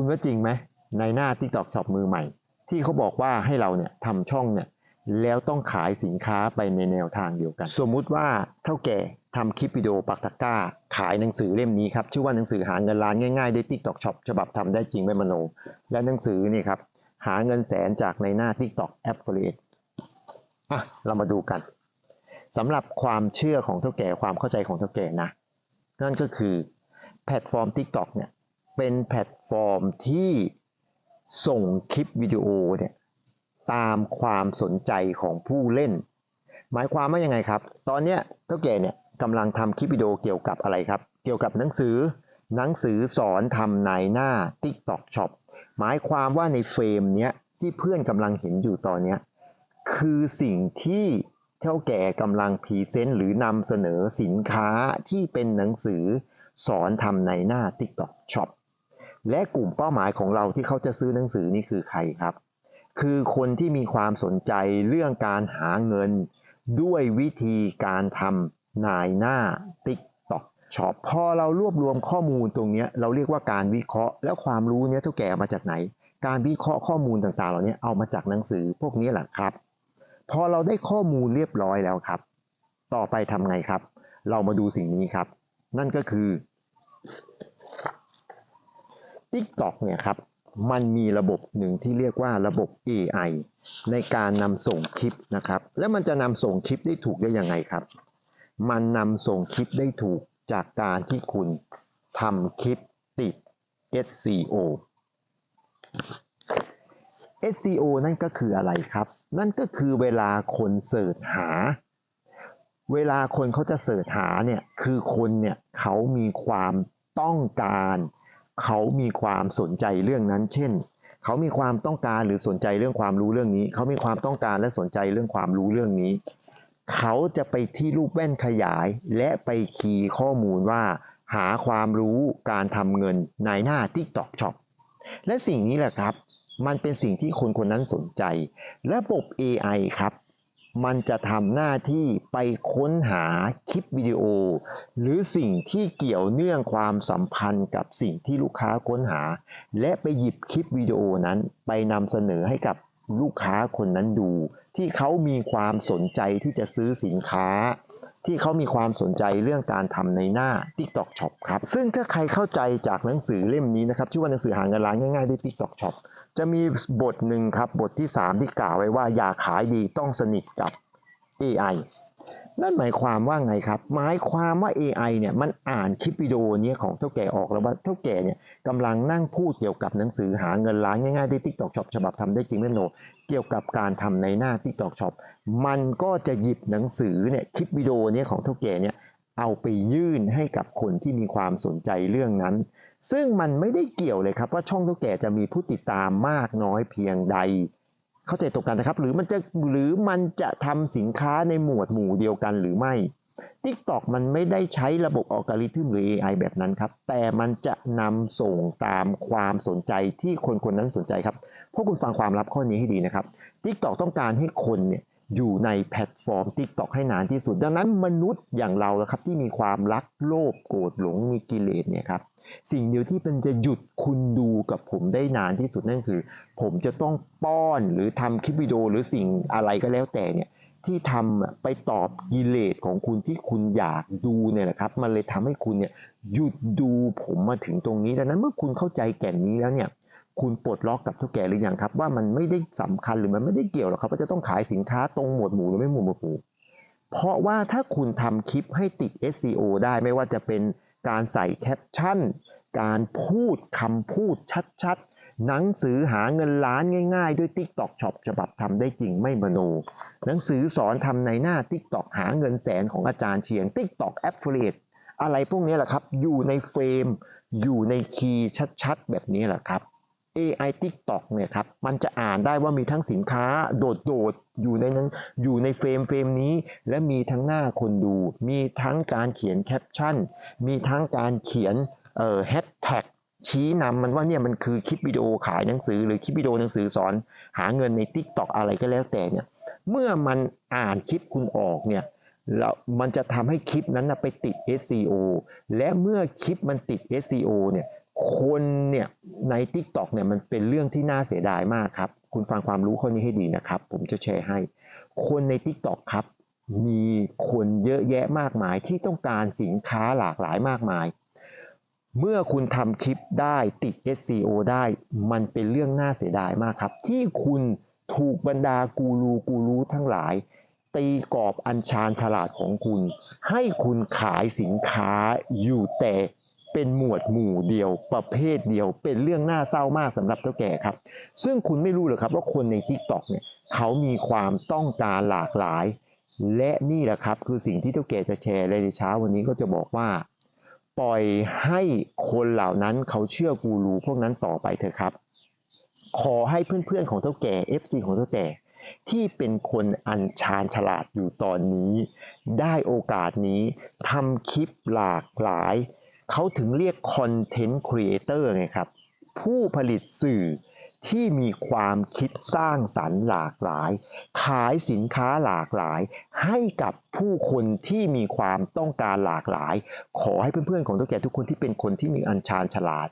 คุณว่าจริงไหมในหน้า TikTok Shop มือใหม่ ที่เขาบอกว่าให้เราเนี่ยทำช่องเนี่ยแล้วต้องขายสินค้าไปในแนวทางเดียวกัน สมมุติว่าเท่าแก่ทำคลิปวิดีโอปักตะกร้า ขายหนังสือเล่มนี้ครับ ชื่อว่าหนังสือหาเงินล้านง่ายๆได้วย TikTok Shop ฉบับทำได้จริงไม่มโน และหนังสือนี่ครับ หาเงินแสนจากในหน้า TikTok Affiliate อะเรามาดูกันสำหรับความเชื่อของเท่าแก่ความเข้าใจของเท่าแก่นะ นั่นก็คือแพลตฟอร์ม TikTok เนี่ย เป็นแพลตฟอร์มที่ส่งคลิปวิดีโอเนี่ยตามความสนใจของผู้เล่น หมายความว่ายังไงครับ ตอนเนี้ยเท่าแก่เนี่ยกำลังทำคลิปวิดีโอเกี่ยวกับอะไรครับ เกี่ยวกับหนังสือ หนังสือสอนทำในหน้า TikTok Shop หมายความว่าในเฟรมเนี้ยที่เพื่อนกำลังเห็นอยู่ตอนเนี้ยคือสิ่งที่เท่าแก่กำลังพรีเซนต์หรือนำเสนอสินค้าที่เป็นหนังสือสอนทำในหน้า TikTok Shop และกลุ่มเป้าหมายของเราที่เขาจะซื้อหนังสือนี่คือใครครับ คือคนที่มีความสนใจเรื่องการหาเงิน ด้วยวิธีการทำนายหน้า TikTok Shop พอเรารวบรวมข้อมูลตรงนี้เราเรียกว่าการวิเคราะห์ แล้วความรู้เนี้ยเท่าแก่เอามาจากไหน การวิเคราะห์ข้อมูลต่างๆ เหล่านี้เอามาจากหนังสือพวกนี้แหละครับ พอเราได้ข้อมูลเรียบร้อยแล้วครับ ต่อไปทำไงครับ เรามาดูสิ่งนี้ครับ นั่นก็คือ TikTok เนี่ยครับมันมีระบบหนึ่งที่เรียกว่าระบบ AI ในการนำส่งคลิปนะครับ แล้วมันจะนำส่งคลิปได้ถูกได้ยังไงครับ มันนำส่งคลิปได้ถูกจากการที่คุณทำคลิปติด SEO SEO นั่นก็คืออะไรครับ นั่นก็คือเวลาคนเสิร์ชหา เวลาคนเขาจะเสิร์ชหาเนี่ย คือคนเนี่ยเขามีความต้องการ เขามีความสนใจเรื่องนั้น เช่น เขามีความต้องการหรือสนใจเรื่องความรู้เรื่องนี้ เขามีความต้องการและสนใจเรื่องความรู้เรื่องนี้ เขาจะไปที่รูปแว่นขยายและไปคีย์ข้อมูลว่า หาความรู้การทำเงินในหน้า TikTok Shop และสิ่งนี้แหละครับ มันเป็นสิ่งที่คนคนนั้นสนใจ ระบบ AI ครับ มันจะทำหน้าที่ไปค้นหาคลิปวิดีโอ หรือสิ่งที่เกี่ยวเนื่องความสัมพันธ์กับสิ่งที่ลูกค้าค้นหา และไปหยิบคลิปวิดีโอนั้นไปนำเสนอให้กับลูกค้าคนนั้นดู ที่เขามีความสนใจที่จะซื้อสินค้า ที่เขามีความสนใจเรื่องการทำในหน้า TikTok Shop ครับซึ่งถ้าใครเข้าใจจากหนังสือเล่มนี้นะครับชื่อว่าหนังสือหาเงินล้านง่ายๆด้วย TikTok Shop จะมีบทหนึ่งครับบทที่ 3 ที่กล่าวไว้ว่าอย่าขายดีต้องสนิทกับ AI นั่นหมายความว่าไงครับ หมายความว่า AI เนี่ยมันอ่านคลิปวิดีโอนี้ของเท่าแก่ออกแล้วว่าเท่าแก่เนี่ยกำลังนั่งพูดเกี่ยวกับหนังสือหาเงินล้านง่ายๆด้วย TikTok Shop ฉบับทำได้จริงไม่โนเกี่ยวกับการทำในหน้า TikTok Shop มันก็จะหยิบหนังสือเนี่ยคลิปวิดีโอนี้ของเท่าแก่เนี่ยเอาไปยื่นให้กับคนที่มีความสนใจเรื่องนั้น ซึ่งมันไม่ได้เกี่ยวเลยครับว่าช่องเท่าแก่จะมีผู้ติดตามมากน้อยเพียงใด เข้าใจตรงกันนะครับ หรือมันจะหรือมันจะทำสินค้าในหมวดหมู่เดียวกันหรือไม่ TikTok มันไม่ได้ใช้ระบบอัลกอริทึมหรือ AI แบบนั้นครับ แต่มันจะนำส่งตามความสนใจที่คนคนนั้นสนใจครับพวกคุณฟังความลับข้อนี้ให้ดีนะครับ TikTok ต้องการให้คนเนี่ย อยู่ในแพลตฟอร์ม TikTok ให้นานที่สุด ดังนั้นมนุษย์อย่างเราครับที่มีความรักโลภโกรธหลงมีกิเลสเนี่ยครับสิ่งเดียวที่มันจะหยุดคุณดูกับผมได้นานที่สุดนั่นคือ ผมจะต้องป้อนหรือทำคลิปวิดีโอหรือสิ่งอะไรก็แล้วแต่เนี่ยที่ทำไปตอบกิเลสของคุณที่คุณอยากดูเนี่ยแหละครับ มันเลยทำให้คุณเนี่ยหยุดดูผมมาถึงตรงนี้ดังนั้นเมื่อคุณเข้าใจแก่นนี้แล้วเนี่ย คุณปลดล็อกกับเท่าแก่หรือยังครับ ว่ามันไม่ได้สำคัญหรือมันไม่ได้เกี่ยวหรอกครับว่าจะต้องขายสินค้าตรงหมวดหมู่หรือไม่หมวดหมู่ เพราะว่าถ้าคุณทำคลิปให้ติด SEO ได้ไม่ว่าจะเป็นการใส่แคปชั่น การพูดคำพูดชัดๆ หนังสือหาเงินล้านง่ายๆ ด้วย TikTok Shop ฉบับทำได้จริงไม่มโน หนังสือสอนทำในหน้า TikTok หาเงินแสนของอาจารย์เชียง TikTok Affiliate อะไรพวกนี้แหละครับ อยู่ในเฟรม อยู่ในคีย์ชัดๆ แบบนี้แหละครับ AI TikTok เนี่ยครับมันจะอ่านได้ว่ามีทั้งสินค้าโดดๆอยู่ในนั้นอยู่ในเฟรมเฟรมนี้ และมีทั้งหน้าคนดู มีทั้งการเขียนแคปชั่น มีทั้งการเขียนเอ่อแฮชแท็กชี้นำมันว่าเนี่ยมันคือคลิปวิดีโอขายหนังสือ หรือคลิปวิดีโอหนังสือสอน หาเงินใน TikTok อะไรก็แล้วแต่เนี่ยเมื่อมันอ่านคลิปคุณออกเนี่ยแล้วมันจะทำให้คลิปนั้นนะไปติด SEO และเมื่อคลิปมันติด SEO เนี่ย คนเนี่ยใน Tik t o อกเนี่ยมันเป็นเรื่องที่น่าเสียดายมากครับ คุณฟังความรู้ข้อนี้ให้ดีนะครับ ผมจะแชร์ให้ คนใน Tik t o อกครับ มีคนเยอะแยะมากมายที่ต้องการสินค้าหลากหลายมากมาย เมื่อคุณทำคลิปได้ติด SEO ได้ มันเป็นเรื่องน่าเสียดายมากครับ ที่คุณถูกบรรดากูรูกูรู้ทั้งหลาย ตีกรอบอัญชานฉลาดของคุณ ให้คุณขายสินค้าอยู่แต่ เป็นหมวดหมู่เดียวประเภทเดียว เป็นเรื่องน่าเศร้ามากสำหรับเท่าแก่ครับ ซึ่งคุณไม่รู้หรอกครับว่าคนใน Tik t o อกเนี่ยเขามีความต้องการหลากหลาย และนี่แหละครับคือสิ่งที่เท่าแก่จะแชร์ในเช้าวันนี้ก็จะบอกว่า ปล่อยให้คนเหล่านั้นเขาเชื่อกูรูพวกนั้นต่อไปเถอะครับ ขอให้เพื่อนๆของเท่าแก่ FC ของเท่าแก่ที่เป็นคนอัญชานฉลาดอยู่ตอนนี้ ได้โอกาสนี้ทำคลิปหลากหลาย เขาถึงเรียกคอนเทนต์ครีเอเตอร์ไงครับ ผู้ผลิตสื่อที่มีความคิดสร้างสรรค์หลากหลาย ขายสินค้าหลากหลาย ให้กับผู้คนที่มีความต้องการหลากหลาย ขอให้เพื่อนๆของตัวแก่ทุกคนที่เป็นคนที่มีอัญชานฉลาด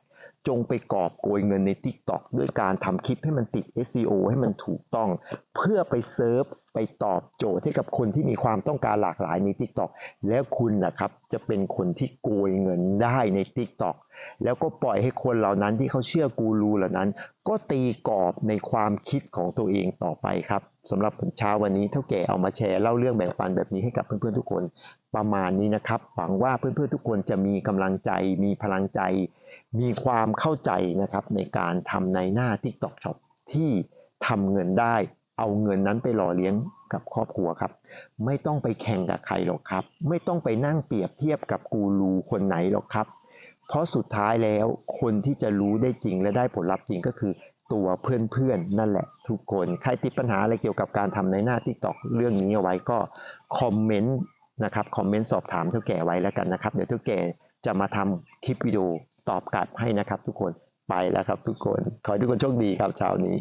จงไปกอบโกยเงินใน TikTok ด้วยการทำคลิปให้มันติด SEO ให้มันถูกต้อง เพื่อไปเซิร์ฟไปตอบโจทย์ให้กับคนที่มีความต้องการหลากหลายใน TikTok แล้วคุณนะครับจะเป็นคนที่โกยเงินได้ใน TikTok แล้วก็ปล่อยให้คนเหล่านั้นที่เขาเชื่อกูรูเหล่านั้น ก็ตีกรอบในความคิดของตัวเองต่อไปครับสำหรับเช้าวันนี้เท่าแก่เอามาแชร์เล่าเรื่องแบ่งปันแบบนี้ให้กับเพื่อนๆทุกคนประมาณนี้นะครับหวังว่าเพื่อนๆทุกคนจะมีกำลังใจมีพลังใจ มีความเข้าใจนะครับในการทำในหน้า TikTok Shop ที่ทำเงินได้ เอาเงินนั้นไปหล่อเลี้ยงกับครอบครัวครับ ไม่ต้องไปแข่งกับใครหรอกครับ ไม่ต้องไปนั่งเปรียบเทียบกับกูรูคนไหนหรอกครับ เพราะสุดท้ายแล้วคนที่จะรู้ได้จริงและได้ผลลัพธ์จริงก็คือตัวเพื่อนๆ นั่นแหละทุกคน ใครติดปัญหาอะไรเกี่ยวกับการทำในหน้า TikTok เรื่องนี้เอาไว้ก็คอมเมนต์นะครับ คอมเมนต์สอบถามเท่าแก่ไว้แล้วกันนะครับ เดี๋ยวเท่าแก่จะมาทำคลิปวิดีโอ ตอบกลับให้นะครับทุกคนไปแล้วครับทุกคน ขอให้ทุกคนโชคดีครับเช้านี้